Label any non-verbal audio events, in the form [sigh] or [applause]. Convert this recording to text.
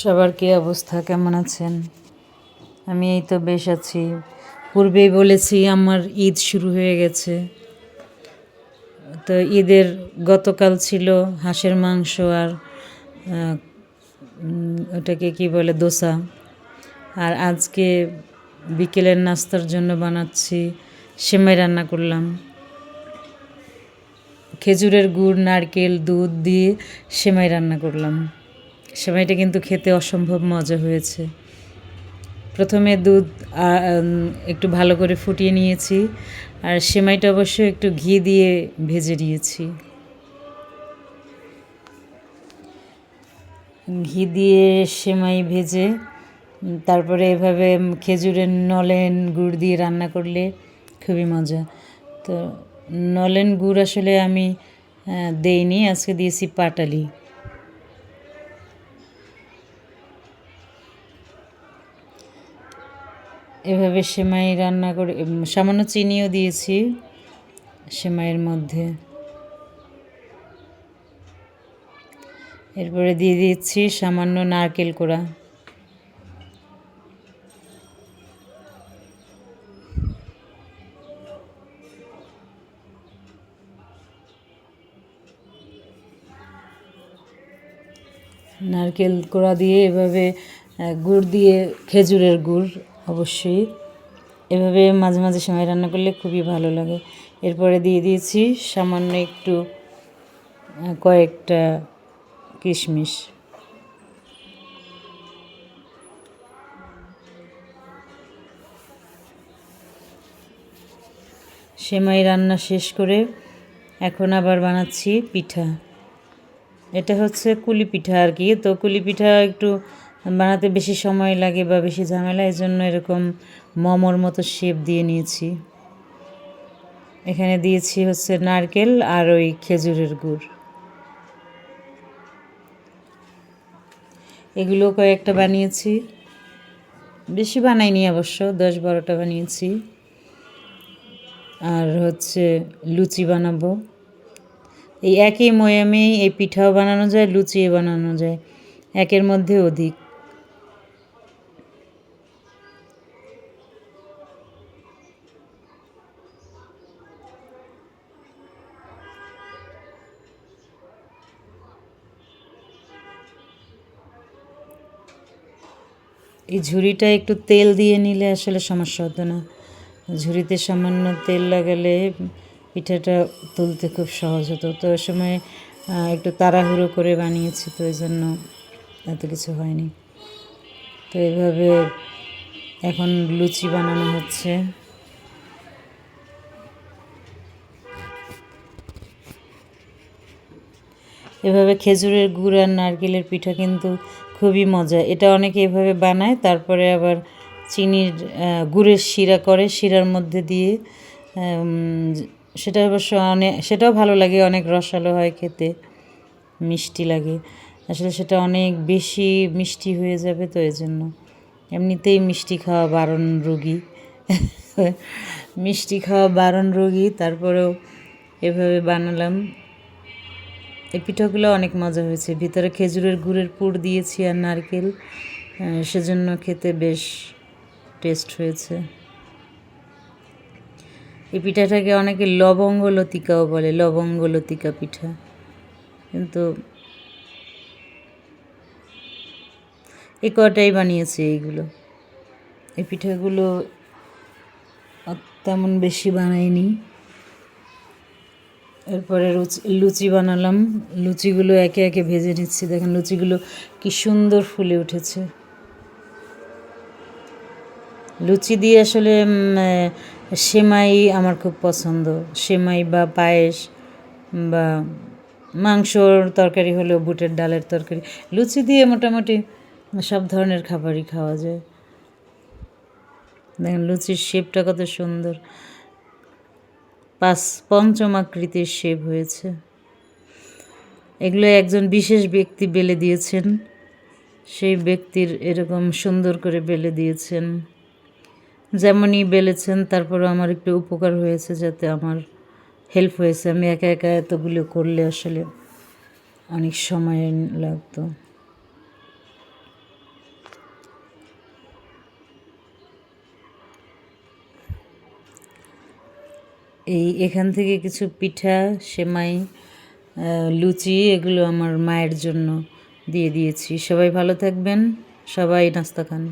সবার কি অবস্থা? কেমন আছেন? আমি এই তো বেশ আছি। পূর্বেই বলেছি আমার ঈদ শুরু হয়ে গেছে। তো ঈদের গতকাল ছিল হাঁসের মাংস আর ওটাকে কি বলে, দোসা। আর আজকে বিকেলের নাস্তার জন্য বানাচ্ছি, সেমাই রান্না করলাম। খেজুরের গুড়, নারকেল, দুধ দিয়ে সেমাই রান্না করলাম। সেমাইটা কিন্তু খেতে অসম্ভব মজা হয়েছে। প্রথমে দুধ একটু ভালো করে ফুটিয়ে নিয়েছি আর সেমাইটা অবশ্য একটু ঘি দিয়ে ভেজে নিয়েছি। ঘি দিয়ে সেমাই ভেজে, তারপরে এভাবে খেজুরের নলেন গুড় দিয়ে রান্না করলে খুবই মজা। তো নলেন গুড় আসলে আমি দেইনি, আজকে দিয়েছি পাটালি। এভাবে সেমাই রান্না করে সামান্য চিনিও দিয়েছি সেমাইয়ের মধ্যে। এরপরে দিয়ে দিচ্ছি সামান্য নারকেল কোড়া। নারকেল কোড়া দিয়ে এভাবে গুড় দিয়ে খেজুরের গুড়। অবশ্যই। এভাবে মাঝে মাঝে সময় রান্না করলে খুবই ভালো লাগে। এরপরে দিয়ে দিয়েছি সামান্য একটু কয়েকটা কিশমিশ। সেমাই রান্না শেষ করে এখন আবার বানাচ্ছি পিঠা। এটা হচ্ছে কুলি পিঠা আর কি। তো কুলি পিঠা একটু বানাতে বেশি সময় লাগে বা বেশি ঝামেলা এই জন্য এরকম মমর মতো শেপ দিয়ে নিয়েছি। এখানে দিয়েছি হচ্ছে নারকেল আর ওই খেজুরের গুড়। এগুলো কয়েকটা বানিয়েছি। বেশি বানাইনি অবশ্য, দশ বারোটা বানিয়েছি। আর হচ্ছে লুচি বানাবো। এই একই ময়ামেই এই পিঠাও বানানো যায়, লুচিও বানানো যায়। একের মধ্যে অধিক। এই ঝুড়িটা একটু তেল দিয়ে নিলে আসলে সমস্যা হতো না। ঝুড়িতে সামান্য তেল লাগালে পিঠাটা তুলতে খুব সহজ হতো। তো ওই সময় একটু তাড়াহুড়ো করে বানিয়েছি তো ওই জন্য এত কিছু হয়নি। তো এইভাবে এখন লুচি বানানো হচ্ছে। এভাবে খেজুরের গুড় আর নারকেলের পিঠা কিন্তু খুবই মজা। এটা অনেকে এভাবে বানায়, তারপরে আবার চিনির গুড়ের শিরা করে শিরার মধ্যে দিয়ে সেটা অবশ্য অনেক সেটাও ভালো লাগে, অনেক রসালো হয় খেতে, মিষ্টি লাগে। আসলে সেটা অনেক বেশি মিষ্টি হয়ে যাবে তো এই জন্য এমনিতেই মিষ্টি খাওয়া বারণ রোগী। [laughs] মিষ্টি খাওয়া বারণ রোগী, তারপরেও এভাবে বানালাম। এই পিঠাগুলো অনেক মজা হয়েছে। ভিতরে খেজুরের গুড়ের পুর দিয়েছি আর নারকেল। সেজন্য খেতে বেশ টেস্ট হয়েছে। এই পিঠাটাকে অনেকে লবঙ্গ লতিকাও বলে লবঙ্গ লতিকা পিঠা। কিন্তু এই কটাই বানিয়েছি এইগুলো। এই পিঠাগুলো তেমন বেশি বানাইনি। এরপরে লুচি বানালাম। লুচিগুলো একে একে ভেজে নিচ্ছি। দেখেন লুচিগুলো কি সুন্দর ফুলে উঠেছে। লুচি দিয়ে আসলে সেমাই আমার খুব পছন্দ। সেমাই বা পায়েস বা মাংসর তরকারি হলেও বুটের ডালের তরকারি। লুচি দিয়ে মোটামুটি সব ধরনের খাবারই খাওয়া যায়। দেখেন লুচির শেপটা কত সুন্দর। পাঁচ পঞ্চম আকৃতির শেপ হয়েছে। এগুলো একজন বিশেষ ব্যক্তি বেলে দিয়েছেন। সেই ব্যক্তির এরকম সুন্দর করে বেলে দিয়েছেন। যেমনই বেলেছেন, তারপরও আমার একটু উপকার হয়েছে যাতে আমার হেল্প হয়েছে। আমি একা একা এতগুলো করলে আসলে অনেক সময় লাগতো। এই এখান থেকে কিছু পিঠা, সেমাই লুচি এগুলো আমার মায়ের জন্য দিয়ে দিয়েছি। সবাই ভালো থাকবেন, সবাই নাস্তা খান।